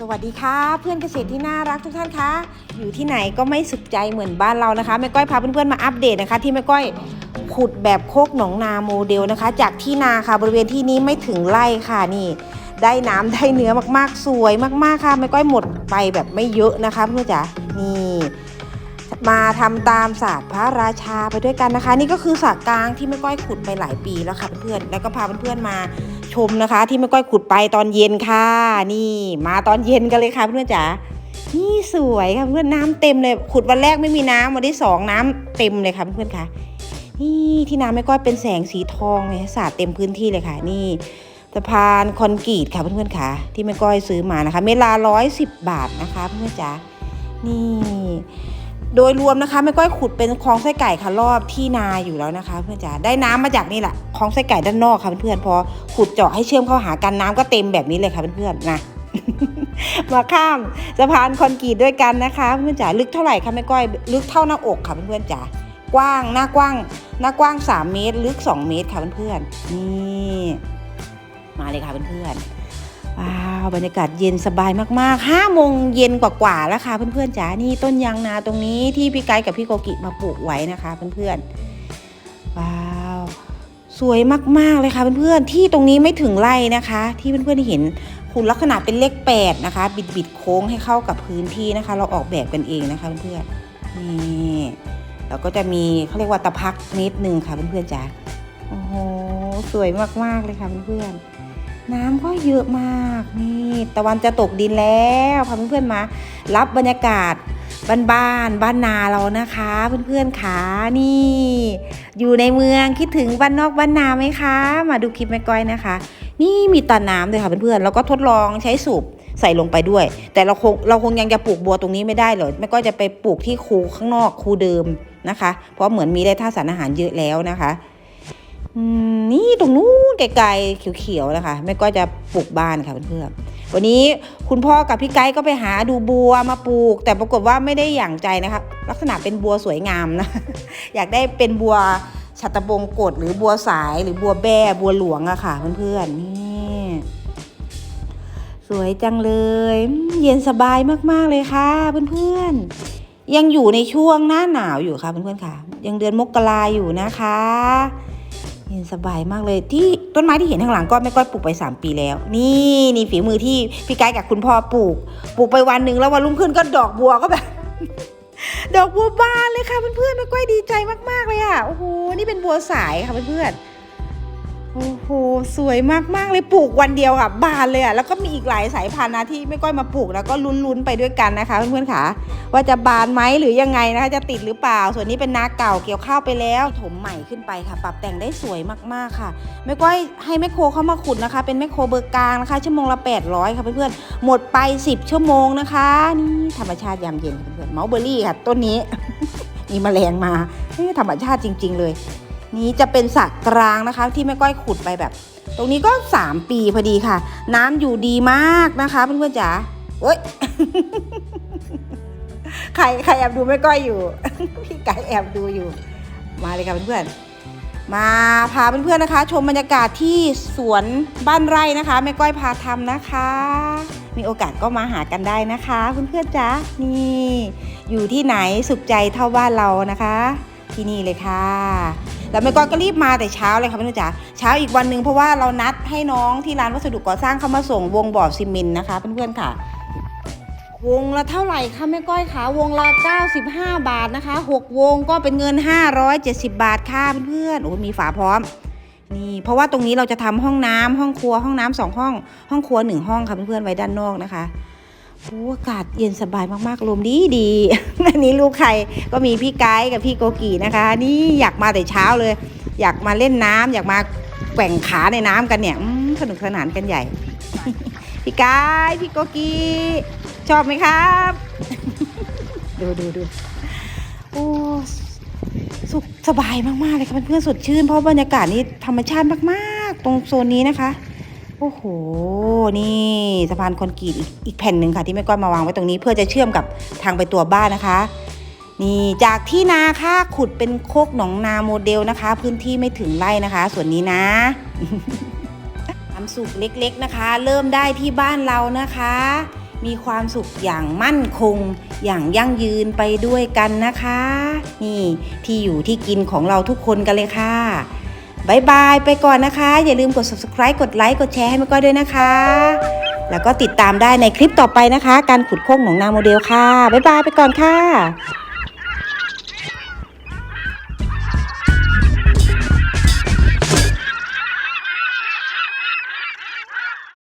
สวัสดีค่ะ เพื่อนเกษตรที่น่ารักทุกท่านคะอยู่ที่ไหนก็ไม่สุขใจเหมือนบ้านเรานะคะแม่ก้อยพาเพื่อนๆมาอัปเดตนะคะ ที่แม่ก้อยขุดแบบโคกหนองนาโมเดลนะคะ จากที่นาค่ะบริเวณที่นี้ไม่ถึงไร่ค่ะนี่ ได้น้ำได้เนื้อมากๆสวยมากๆค่ะแม่ก้อยหมดไปแบบไม่เยอะนะคะเพื่อนจ๋านี่ มาทำตามศาสตร์พระราชาไปด้วยกันนะคะ นี่ก็คือสระกลางที่แม่ก้อยขุดไปหลายปีแล้วค่ะเพื่อนๆแล้วก็พาเพื่อนๆมาชมนะคะ ที่แม่ก้อยขุดไปตอนเย็นค่ะ นี่มาตอนเย็นกันเลยค่ะเพื่อนๆจ๋านี่สวยค่ะเพื่อนน้ำเต็มเลย ขุดวันแรกไม่มีน้ำวันที่สองน้ำเต็มเลยค่ะเพื่อนๆค่ะนี่ที่น้ำแม่ก้อยเป็นแสงสีทองเลยสาดเต็มพื้นที่เลยค่ะ นี่สะพานคอนกรีตค่ะเพื่อนๆค่ะ ที่แม่ก้อยซื้อมานะคะ เมลาร้อยสิบบาทนะคะเพื่อนๆจ๋านี่ โดยรวมนะคะแม่ก้อยขุดเป็นคลองไส้ไก่ค่ะรอบที่นาอยู่แล้วนะคะ เพื่อนจ๋าได้น้ำมาจากนี่แหละคลองไส้ไก่ด้านนอกค่ะเพื่อนพอขุดเจาะให้เชื่อมเข้าหากันน้ำก็เต็มแบบนี้เลยค่ะเพื่อนๆนะมาข้ามสะพานคอนกรีตด้วยกันนะคะ เพื่อนจ๋าลึกเท่าไหร่คะแม่ก้อยลึกเท่าหน้าอกค่ะเพื่อนๆจ๋ากว้างหน้ากว้างหน้ากว้าง 3 เมตร ลึก 2 เมตรค่ะเพื่อนๆนี่มาเลยค่ะเพื่อนๆ ว้าวบรรยากาศเย็นสบายมากๆห้าโมงเย็นกว่าๆแล้วค่ะเพื่อนๆจ๋านี่ต้นยางนาตรงนี้ที่พี่ไกด์กับพี่โกกิมาปลูกไว้นะคะเพื่อนๆว้าวสวยมากๆเลยค่ะเพื่อนๆที่ตรงนี้ไม่ถึงไร่นะคะ ที่เพื่อนๆเห็นคุณลักษณะเป็นเลขแปดนะคะ บิดบิดโค้งให้เข้ากับพื้นที่นะคะ เราออกแบบกันเองนะคะเพื่อนๆนี่แล้วก็จะมีเขาเรียกว่าตะพักนิดนึงค่ะเพื่อนๆจ๋าโอ้โหสวยมากๆเลยค่ะเพื่อนๆ น้ำก็เยอะมากนี่ตะวันจะตกดินแล้วพาเพื่อนๆมา รับบรรยากาศบ้านๆบ้านนาเรานะคะ เพื่อนๆขานี่ อยู่ในเมืองคิดถึงบ้านนอกบ้านนาไหมคะ มาดูคลิปแม่ก้อยนะคะ นี่มีตาน้ำด้วยค่ะเพื่อนๆแล้วก็ทดลองใช้สูบใส่ลงไปด้วย แต่เราคงเราคงยังจะปลูกบัวตรงนี้ไม่ได้เลยแม่ก้อยจะไปปลูกที่คูข้างนอกคูเดิมนะคะ เพราะเหมือนมีได้ท่าตุสารอาหารเยอะแล้วนะคะ นี่ตรงนู้นไกลๆเขียวๆนะคะแม่ก็จะปลูกบ้านค่ะเพื่อนๆวันนี้คุณพ่อกับพี่ไกด์ก็ไปหาดูบัวมาปลูก แต่ปรากฏว่าไม่ได้อย่างใจนะคะ ลักษณะเป็นบัวสวยงามนะ อยากได้เป็นบัวชัตบงกฎหรือบัวสายหรือบัวแบ่บัวหลวงอะค่ะเพื่อนๆนี่สวยจังเลย เย็นสบายมากๆเลยค่ะเพื่อนๆยังอยู่ในช่วงหน้าหนาวอยู่ค่ะเพื่อนๆค่ะ ยังเดือนมกราอยู่นะคะ ย็นสบายมากเลยที่ต้นไม้ที่เห็นข้างหลังก็ไม่ก้อยปลูกไป 3 ปีแล้ว นี่นี่ฝีมือที่พี่ไกด์กับคุณพ่อปลูก ปลูกไปวันหนึ่งแล้ววันรุ่งขึ้นก็ดอกบัวก็แบบดอกบัวบานเลยค่ะเพื่อนๆแม่ก้อยดีใจมากๆเลยอะโอ้โหนี่เป็นบัวสายค่ะเพื่อนๆ โอ้โห สวยมากๆเลยปลูกวันเดียวค่ะบานเลยอะแล้วก็มีอีกหลายสายพันธุ์นะที่แม่ก้อยมาปลูกแล้วก็ลุ้นๆไปด้วยกันนะคะ เพื่อนๆค่ะ ว่าจะบานไหมหรือยังไงนะคะจะติดหรือเปล่า ส่วนนี้เป็นนาเก่าเกี่ยวข้าวไปแล้ว ถมใหม่ขึ้นไปค่ะ ปรับแต่งได้สวยมากๆค่ะแม่ก้อยให้แม่โครเข้ามาขุดนะคะ เป็นแม่โครเบอร์กลางนะคะ ชั่วโมงละ 800 ค่ะเพื่อนๆหมดไป 10 ชั่วโมงนะคะนี่ธรรมชาติยามเย็นเพื่อนๆเมาส์เบอร์รี่ค่ะต้นนี้ มีแมลงมาธรรมชาติจริง ๆ เลย นี่จะเป็นสระกลางนะคะ ที่แม่ก้อยขุดไปแบบ ตรงนี้ก็ 3 ปีพอดีค่ะ น้ำอยู่ดีมากนะคะเพื่อนๆจ๋าโอ๊ยใครใครแอบดูแม่ก้อยอยู่ พี่ไก่แอบดูอยู่ มาเลยค่ะเพื่อนๆมาพาเพื่อนๆนะคะ ชมบรรยากาศที่สวนบ้านไร่นะคะแม่ก้อยพาทำนะคะ มีโอกาสก็มาหากันได้นะคะเพื่อนๆจ๋านี่อยู่ที่ไหนสุขใจเท่าบ้านเรานะคะ ที่นี่เลยค่ะ แล้วแม่ก้อยก็รีบมาแต่เช้าเลยค่ะเพื่อนๆจ๋าเช้าอีกวันหนึ่งเพราะว่าเรานัดให้น้องที่ร้านวัสดุก่อสร้างเขามาส่งวงบ่อซีเมนต์นะคะเพื่อนๆค่ะ วงละเท่าไหร่คะแม่ก้อยคะวงละ 95 บาทนะคะ 6 วงก็เป็นเงิน 570 บาทค่ะเพื่อนๆโอ้มีฝาพร้อมนี่เพราะว่าตรงนี้เราจะทำห้องน้ำห้องครัวห้องน้ำสองห้อง ห้องครัวหนึ่งห้องค่ะเพื่อนๆไว้ด้านนอกนะคะ โอ้อากาศเย็นสบายมากๆ ลมดีดีอันนี้ลูกใครก็มีพี่ไกด์กับพี่โกกีนะคะ นี่อยากมาแต่เช้าเลย อยากมาเล่นน้ำอยากมาแกว่งขาในน้ำกันเนี่ยสนุกสนานกันใหญ่ พี่ไกด์พี่โกกีชอบไหมครับ ดูดูดูโอ้สุขสบายมากๆเลยค่ะเพื่อนๆสดชื่นเพราะบรรยากาศนี้ธรรมชาติมากๆ ตรงโซนนี้นะคะ โอ้โห นี่สะพานคอนกรีตอีกอีกแผ่นหนึ่งค่ะ ที่แม่ก้อยมาวางไว้ตรงนี้เพื่อจะเชื่อมกับทางไปตัวบ้านนะคะ นี่จากที่นาค่ะขุดเป็นโคกหนองนาโมเดลนะคะ พื้นที่ไม่ถึงไร่นะคะ ส่วนนี้นะน้ำสุกเล็กๆนะคะ เริ่มได้ที่บ้านเรานะคะ มีความสุขอย่างมั่นคง อย่างยั่งยืนไปด้วยกันนะคะ นี่ที่อยู่ที่กินของเราทุกคนกันเลยค่ะ บายบายไปก่อนนะคะ อย่าลืมกด subscribe กดไลค์กดแชร์ให้แม่ก้อยด้วยนะคะ แล้วก็ติดตามได้ในคลิปต่อไปนะคะ การขุดโค้งของนาโมเดลค่ะบายบายไปก่อนค่ะ